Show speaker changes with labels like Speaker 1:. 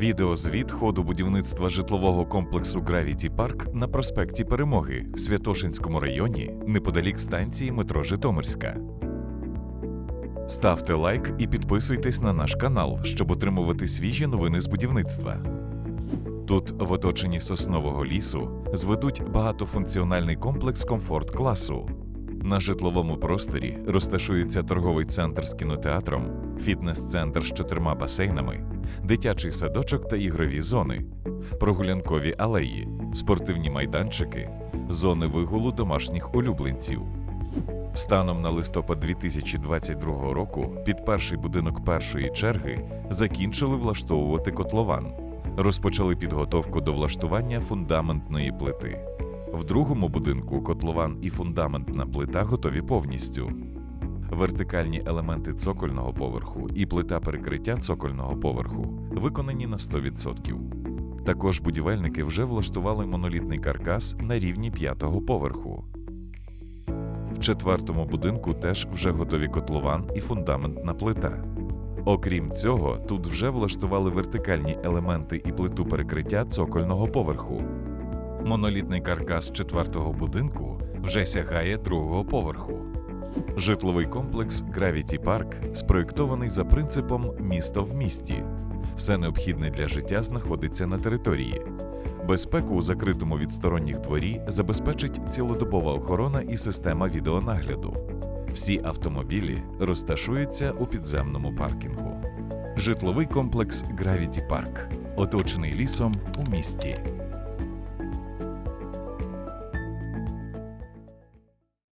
Speaker 1: Відеозвіт ходу будівництва житлового комплексу Gravity Park на проспекті Перемоги в Святошинському районі неподалік станції метро Житомирська. Ставте лайк і підписуйтесь на наш канал, щоб отримувати свіжі новини з будівництва. Тут, в оточенні соснового лісу, зведуть багатофункціональний комплекс комфорт класу. На житловому просторі розташується торговий центр з кінотеатром, фітнес-центр з чотирма басейнами, дитячий садочок та ігрові зони, прогулянкові алеї, спортивні майданчики, зони вигулу домашніх улюбленців. Станом на листопад 2022 року під перший будинок першої черги закінчили влаштовувати котлован. Розпочали підготовку до влаштування фундаментної плити. В другому будинку котлован і фундаментна плита готові повністю. Вертикальні елементи цокольного поверху і плита перекриття цокольного поверху виконані на 100%. Також будівельники вже влаштували монолітний каркас на рівні п'ятого поверху. В четвертому будинку теж вже готові котлован і фундаментна плита. Окрім цього, тут вже влаштували вертикальні елементи і плиту перекриття цокольного поверху. Монолітний каркас четвертого будинку вже сягає другого поверху. Житловий комплекс Gravity Park спроєктований за принципом місто в місті. Все необхідне для життя знаходиться на території. Безпеку у закритому від сторонніх дворі забезпечить цілодобова охорона і система відеонагляду. Всі автомобілі розташуються у підземному паркінгу. Житловий комплекс Gravity Park, оточений лісом у місті.